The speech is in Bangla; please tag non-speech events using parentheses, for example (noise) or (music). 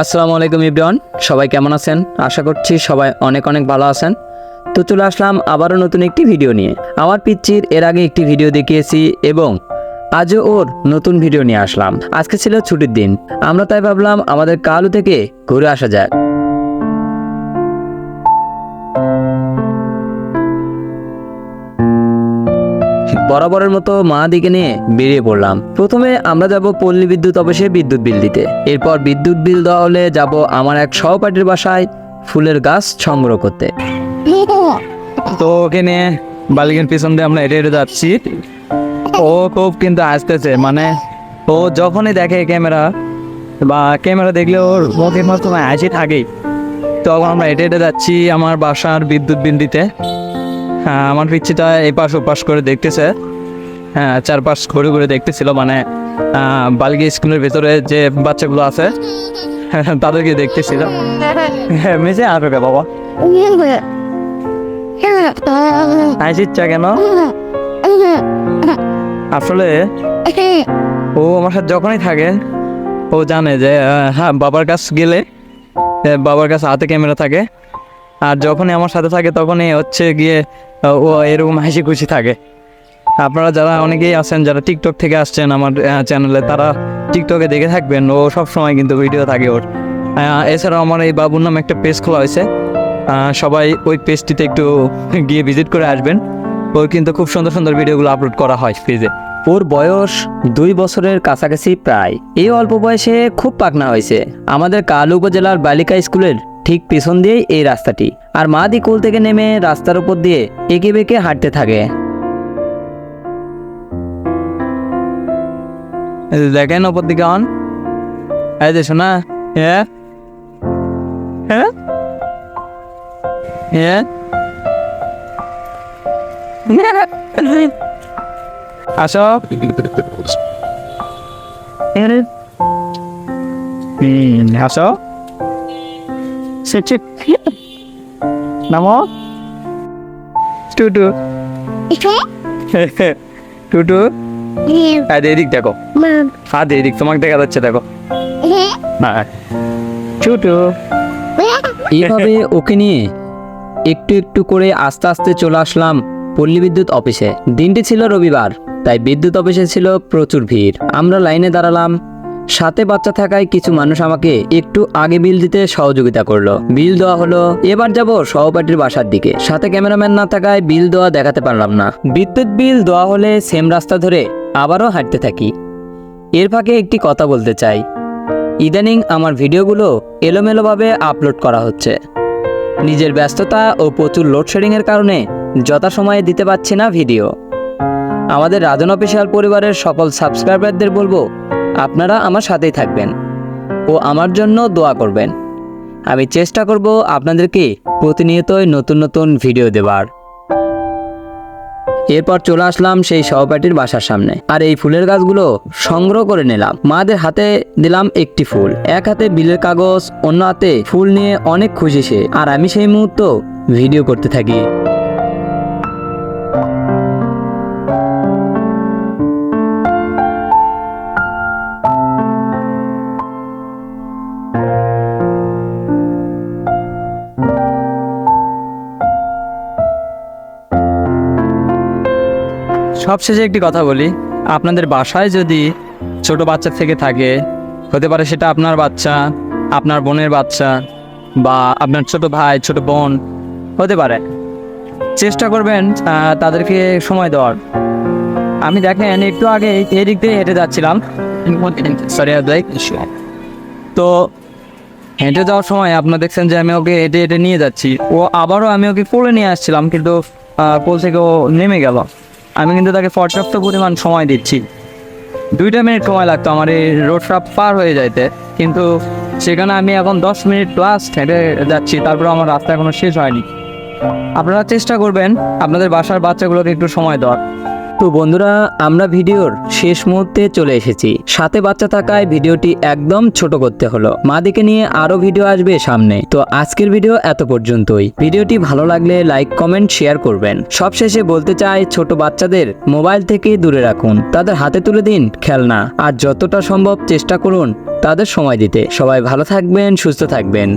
আসসালামু আলাইকুম ইবরান, সবাই কেমন আছেন? আশা করছি সবাই অনেক অনেক ভালো আছেন। তো চলে আসলাম আবারও নতুন একটি ভিডিও নিয়ে। আমার পিচ্চির এর আগে একটি ভিডিও দেখিয়েছি এবং আজও ওর নতুন ভিডিও নিয়ে আসলাম। আজকে ছিল ছুটির দিন। আমরা তাই ভাবলাম আমাদের কালু থেকে ঘুরে আসা যাক। বরাবরের মতো মা দিকে নিয়ে বেরিয়ে পড়লাম। প্রথমে আমরা যাব পল্লী বিদ্যুৎ অফিসে বিদ্যুৎ বিল দিতে। এরপর বিদ্যুৎ বিল দেওয়া হলে যাব আমার এক সহপাঠীর বাসায় ফুলের গাছ সংগ্রহ করতে। তো ওখানে বালিকের পিছন দিয়ে আমরা হেঁটে হেঁটে যাচ্ছি। ও খুব কিন্তু আসতেছে মানে ও যখনই দেখে ক্যামেরা বা ক্যামেরা দেখলে ওর মুখের মতো হাসি থাকেই। তখন আমরা হেঁটে হেঁটে যাচ্ছি আমার বাসার বিদ্যুৎ বিল দিতে। আমার পিচ্ছিটা এই পাশ ওপাশ করে দেখতেছে। হ্যাঁ চারপাশ ঘুরে ঘুরে দেখতেছিল মানে বালগি স্কুলের ভেতরে যে বাচ্চাগুলো আছে তাদেরকে দেখতেছিল। হ্যাঁ মেজে কে বাবা। হাসিচ্ছা কেন? আসলে ও আমার সাথে যখনই থাকে, ও জানে যে হ্যাঁ বাবার কাছ গেলে বাবার কাছে হাতে ক্যামেরা থাকে। আর যখনই আমার সাথে থাকে তখনই হচ্ছে গিয়ে ও এরকম হাসি খুশি থাকে। আপনারা যারা অনেকেই আছেন, যারা টিকটক থেকে আসছেন আমার চ্যানেলে তারা টিকটকে দেখে থাকবেন, ও সব সময় কিন্তু ভিডিও থাকে ওর। এছাড়াও আমার এই বাবুর নামে একটা পেজ খোলা হয়েছে। সবাই ওই পেজটিতে একটু (laughs) গিয়ে ভিজিট করে আসবেন। ওর কিন্তু খুব সুন্দর সুন্দর ভিডিওগুলো আপলোড করা হয় পেজে ওর বয়স দুই বছরের কাছাকাছি প্রায়। এই অল্প বয়সে খুব পাকনা হয়েছে। আমাদের কালু উপজেলার বালিকা স্কুলের ঠিক পিছন দিয়েই এই রাস্তাটি। আর মাদি কোল থেকে নেমে রাস্তার উপর দিয়ে এঁকে বেঁকে হাঁটতে থাকে। দেখেন ওপর দিকে অন। এই যে শোনা হ্যাঁ হ্যাঁ হ্যাঁ আসো। আসো। সেটি নামো টুটু টুটু হ্যাঁ এদিক দেখো। হ্যাঁ এদিক তোমাকে দেখা যাচ্ছে দেখো। হ্যাঁ টুটু এইভাবে ওকে নিয়ে একটু একটু করে আস্তে আস্তে চলে আসলাম পল্লী বিদ্যুৎ অফিসে। দিনটি ছিল রবিবার তাই বিদ্যুৎ অফিসে ছিল প্রচুর ভিড়। আমরা লাইনে দাঁড়ালাম সাথে বাচ্চা থাকায় কিছু মানুষ আমাকে একটু আগে বিল দিতে সহযোগিতা করল। বিল দেওয়া হলো, এবার যাব সহপাঠীর বাসার দিকে। সাথে ক্যামেরাম্যান না থাকায় বিল দেওয়া দেখাতে পারলাম না। বিদ্যুৎ বিল দেওয়া হলে সেম রাস্তা ধরে আবারও হাঁটতে থাকি। এর ফাঁকে একটি কথা বলতে চাই। ইদানিং আমার ভিডিওগুলো এলোমেলোভাবে আপলোড করা হচ্ছে। নিজের ব্যস্ততা ও প্রচুর লোডশেডিংয়ের কারণে যথাসময়ে দিতে পারছি না ভিডিও। আমাদের রাজন অফিসিয়াল পরিবারের সকল সাবস্ক্রাইবারদের বলব আপনারা আমার সাথেই থাকবেন ও আমার জন্য দোয়া করবেন। আমি চেষ্টা করব আপনাদেরকে প্রতিনিয়তই নতুন নতুন ভিডিও দেবার। এরপর চলে আসলাম সেই সহপাঠীর বাসার সামনে। আর এই ফুলের গাছগুলো সংগ্রহ করে নিলাম। মাদের হাতে দিলাম একটি ফুল। এক হাতে বিলের কাগজ, অন্য হাতে ফুল নিয়ে অনেক খুশি সে। আর আমি সেই মুহূর্ত ভিডিও করতে থাকি। সবশেষে একটি কথা বলি, আপনাদের বাসায় যদি ছোট বাচ্চা থেকে থাকে, হতে পারে সেটা আপনার বাচ্চা, আপনার বোনের বাচ্চা, বা আপনার ছোট ভাই, ছোট বোন, হতে পারে। চেষ্টা করবেন তাদেরকে সময় দেওয়ার। আমি দেখেন, একটু আগে এদিক দিয়ে হেঁটে যাচ্ছিলাম। সরি তো হেঁটে যাওয়ার সময় আপনারা দেখছেন যে আমি ওকে হেঁটে হেঁটে নিয়ে যাচ্ছি। ও আবারও আমি ওকে কোলে নিয়ে আসছিলাম, কিন্তু কোল থেকে ও নেমে গেল। আমি কিন্তু তাকে পর্যাপ্ত পরিমাণ সময় দিচ্ছি। দুইটা মিনিট সময় লাগতো আমার এই রোডটা পার হয়ে যাইতে, কিন্তু সেখানে আমি এখন দশ মিনিট প্লাস হেঁটে যাচ্ছি, তারপর আমার রাস্তা এখনও শেষ হয়নি। আপনারা চেষ্টা করবেন আপনাদের বাসার বাচ্চাগুলোকে একটু সময় দেওয়ার। তো বন্ধুরা, আমরা ভিডিওর শেষ মুহূর্তে চলে এসেছি। সাথে বাচ্চা থাকায় ভিডিওটি একদম ছোট করতে হলো। মাদিকে নিয়ে আরও ভিডিও আসবে সামনে। তো আজকের ভিডিও এত পর্যন্তই। ভিডিওটি ভালো লাগলে লাইক, কমেন্ট, শেয়ার করবেন। সবশেষে বলতে চাই, ছোট বাচ্চাদের মোবাইল থেকে দূরে রাখুন। তাদের হাতে তুলে দিন খেলনা। আর যতটা সম্ভব চেষ্টা করুন তাদের সময় দিতে। সবাই ভালো থাকবেন, সুস্থ থাকবেন।